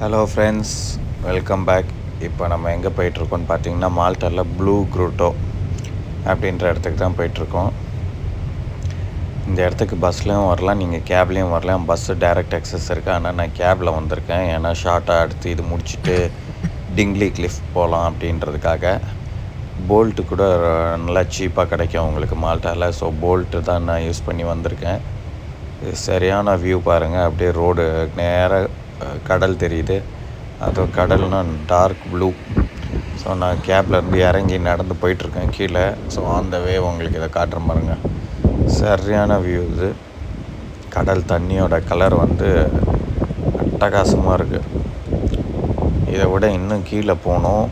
Hello friends welcome back இப்போ நம்ம எங்கே போயிட்டுருக்கோம்னு பார்த்தீங்கன்னா மால்ட்டாவில் ப்ளூ குரூட்டோ அப்படின்ற இடத்துக்கு தான் போயிட்டுருக்கோம். இந்த இடத்துக்கு பஸ்லேயும் வரலாம் நீங்கள் கேப்லேயும் வரலாம். பஸ்ஸு டைரக்ட் அக்சஸ் இருக்குது ஆனால் நான் கேபில் வந்திருக்கேன். ஏன்னா ஷார்ட்டாக எடுத்து இது முடிச்சுட்டு டிங்லி கிளிஃப் போகலாம் அப்படின்றதுக்காக. போல்ட்டு கூட நல்லா சீப்பாக கிடைக்கும் உங்களுக்கு மால்ட்டாவில் ஸோ போல்ட்டு தான் நான் யூஸ் பண்ணி வந்திருக்கேன். இது சரியான வியூ பாருங்கள் அப்படியே ரோடு நேராக கடல் தெரியுது. அதுவும் கடல்னால் டார்க் ப்ளூ ஸோ நான் கேப்லேருந்து இறங்கி நடந்து போயிட்டுருக்கேன் கீழே. ஸோ அந்த வே உங்களுக்கு இதை காட்டுறேன் பாருங்க. சரியான வியூ இது. கடல் தண்ணியோட கலர் வந்து அட்டகாசமாக இருக்குது இதை விட இன்னும் கீழே போகணும்.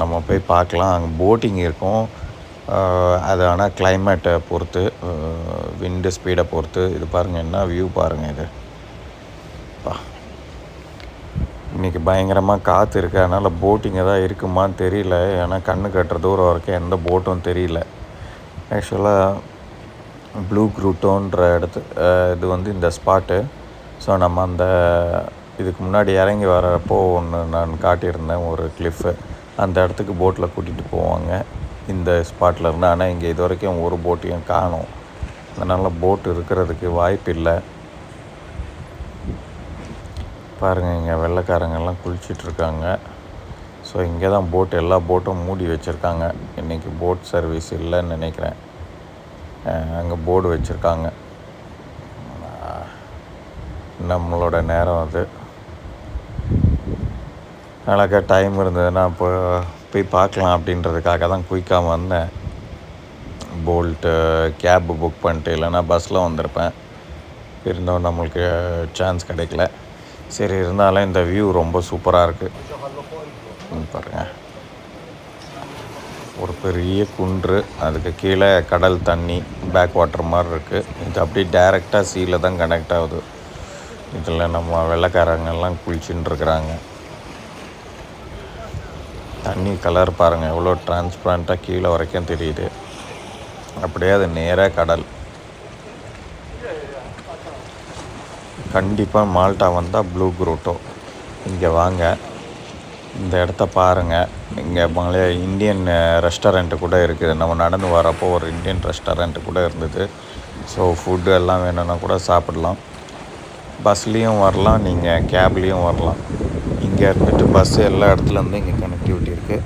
நம்ம போய் பார்க்கலாம். அங்கே போட்டிங் இருக்கும். அது ஆனால் கிளைமேட்டை பொறுத்து விண்டு ஸ்பீடை பொறுத்து. இது பாருங்கள் என்ன வியூ பாருங்கள் இது. இன்றைக்கி பயங்கரமாக காற்று இருக்குது அதனால் போட்டிங் எதாவது இருக்குமான்னு தெரியல. ஏன்னா கண்ணு கட்டுற தூரம் வரைக்கும் எந்த போட்டும் தெரியல. ஆக்சுவலாக ப்ளூ குரூட்டோன்ற இடத்து இது வந்து இந்த ஸ்பாட்டு ஸோ நம்ம அந்த இதுக்கு முன்னாடி இறங்கி வரப்போ ஒன்று நான் காட்டியிருந்தேன் ஒரு கிளிஃபு அந்த இடத்துக்கு போட்டில் கூட்டிகிட்டு போவாங்க. இந்த ஸ்பாட்டில் இருந்து. ஆனால் இங்கே இது வரைக்கும் ஒரு போட்டையும் காணும். அதனால் போட் இருக்கிறதுக்கு வாய்ப்பு இல்லை பாருங்கள் இங்கே வெள்ளைக்காரங்கெல்லாம் குளிச்சிட்ருக்காங்க. ஸோ இங்கே தான் போட் எல்லா போட்டும் மூடி வச்சுருக்காங்க. இன்றைக்கி போட் சர்வீஸ் இல்லைன்னு நினைக்கிறேன். அங்கே போர்டு வச்சுருக்காங்க. நம்மளோட நேரம் அது. அழகாக டைம் இருந்ததுன்னா இப்போ போய் பார்க்கலாம் அப்படின்றதுக்காக தான் குயிக்காக வந்தேன். போல்ட்டு கேபு புக் பண்ணிட்டு இல்லைன்னா பஸ்ஸில் வந்திருப்பேன். இருந்தோம் நம்மளுக்கு சான்ஸ் கிடைக்கல. சரி இருந்தாலும் இந்த வியூ ரொம்ப சூப்பராக இருக்குது பாருங்க. ஒரு பெரிய குன்று அதுக்கு கீழே கடல் தண்ணி பேக் வாட்டர் மாதிரி இருக்குது இது அப்படியே டைரெக்டாக சீல தான் கனெக்ட் ஆகுது. இதில் நம்ம வெள்ளைக்காரங்கெல்லாம் குளிச்சுட்டு இருக்கிறாங்க. தண்ணி கலர் பாருங்கள் எவ்வளோ டிரான்ஸ்பரண்ட்டாக கீழே வரைக்கும் தெரியுது. அப்படியே அது நேராக கடல். கண்டிப்பாக மால்டா வந்தால் ப்ளூ குரூட்டோ. இங்கே வாங்க. இந்த இடத்த பாருங்கள் இங்கே மலைய இந்தியன் ரெஸ்டாரண்ட்டு கூட இருக்குது. நம்ம நடந்து வரப்போ ஒரு இந்தியன் ரெஸ்டாரண்ட்டு கூட இருந்தது. ஸோ ஃபுட்டு எல்லாம் வேணும்னா கூட சாப்பிடலாம். பஸ்லேயும் வரலாம். நீங்கள் கேப்லேயும் வரலாம். இங்கே இருந்துட்டு பஸ்ஸு எல்லா இடத்துலேருந்து இங்கே கனெக்டிவிட்டி இருக்குது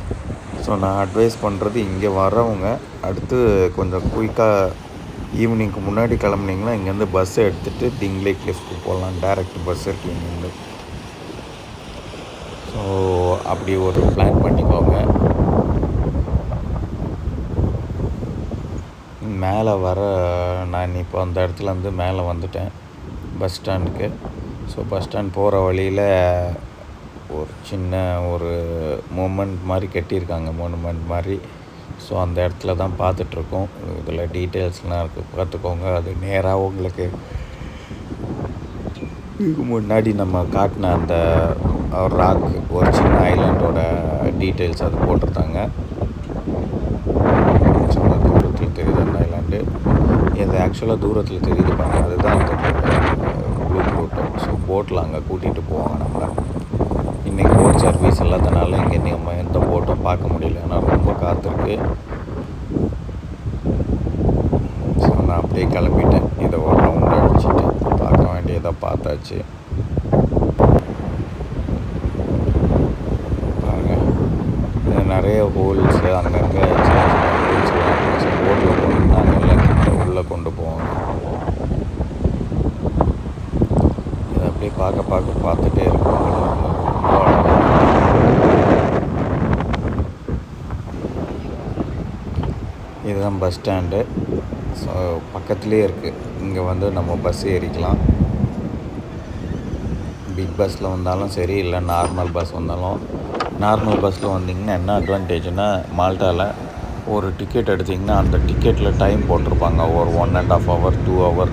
ஸோ நான் அட்வைஸ் பண்ணுறது இங்கே வரவங்க அடுத்து கொஞ்சம் குயிக்காக ஈவினிங்க்கு முன்னாடி கிளம்புனீங்கன்னா இங்கேருந்து பஸ்ஸை எடுத்துகிட்டு திங்லே கிளிஃப்க்கு போகலாம். டேரெக்ட் பஸ் இருக்குது இங்கேருந்து. ஸோ அப்படி ஒரு பிளான் பண்ணிக்கோங்க. மேலே வர நான் இப்போ அந்த இடத்துலேருந்து மேலே வந்துட்டேன். பஸ் ஸ்டாண்டுக்கு. ஸோ பஸ் ஸ்டாண்ட் போகிற வழியில் ஒரு சின்ன ஒரு மூமெண்ட் மாதிரி கட்டியிருக்காங்க. மோனுமெண்ட் மாதிரி. ஸோ அந்த இடத்துல தான் பார்த்துட்ருக்கோம். இதில் டீட்டெயில்ஸ்லாம் இருக்குது பார்த்துக்கோங்க. அது நேராக உங்களுக்கு இதுக்கு முன்னாடி நம்ம காட்டின அந்த ராக் ஒரு சின்ன ஐலாண்டோட டீட்டெயில்ஸ் அது போட்டிருந்தாங்க. தூரத்தில் தெரியுது அந்த ஐலாண்டு. இது ஆக்சுவலாக தூரத்தில் தெரியுது பாருங்க அதுதான் அந்த ப்ளூ ஸோ போட்டில் அங்கே கூட்டிகிட்டு போவாங்க நம்மளை இன்றைக்கி போட் சர்வீஸ் இல்லாதனால இங்கே நம்ம எந்த போட்டும் பார்க்க முடியல. ஏன்னா ரொம்ப பார்த்துருக்கு ஸோ நான் அப்படியே கிளம்பிட்டேன். இதை ஒரு ரவுண்ட் அடிச்சுட்டு பார்க்க வேண்டியதை பார்த்தாச்சு. பாருங்கள் நிறைய ஹோல்ஸு அங்கங்கே போட்டில் உள்ளே கொண்டு போவோம் இதை அப்படியே பார்க்க பார்க்க பார்த்துட்டே இருக்கும் ரொம்ப அழகா இதுதான் பஸ் ஸ்டாண்டு. ஸோ பக்கத்துலேயே இருக்குது இங்கே வந்து நம்ம பஸ் ஏறிக்கலாம். பிக் பஸ்ஸில் வந்தாலும் சரி இல்லை நார்மல் பஸ் வந்தாலும். நார்மல் பஸ்ஸில் வந்தீங்கன்னா என்ன அட்வான்டேஜ்னால் மால்டாவில் ஒரு டிக்கெட் எடுத்திங்கன்னா அந்த டிக்கெட்டில் டைம் போட்டிருப்பாங்க. ஒரு one and half hour two hour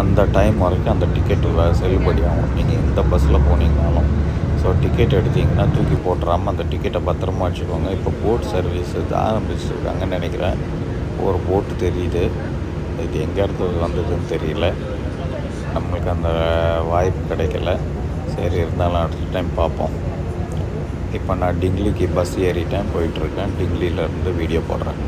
அந்த டைம் வரைக்கும் அந்த டிக்கெட்டு செல்லுபடி ஆகும் நீங்கள் எந்த பஸ்ஸில் போனீங்கனாலும். ஸோ டிக்கெட் எடுத்தீங்கன்னா தூக்கி போட்டுறாமல் அந்த டிக்கெட்டை பத்திரமா வச்சுக்கோங்க. இப்போ போட் சர்வீஸ் ஆரம்பிச்சிருக்காங்கன்னு நினைக்கிறேன். ஒரு போட்டு தெரியுது. இது எங்கேருந்து வந்ததுன்னு தெரியல. நம்மளுக்கு அந்த வாய்ப்பு கிடைக்கல. சரி இருந்தாலும் அடுத்த டைம் பார்ப்போம். இப்போ நான் டிங்லிக்கு பஸ் ஏறிட்டேன் போயிட்டுருக்கேன் டிங்லியிலேருந்து வீடியோ போடுறேன்.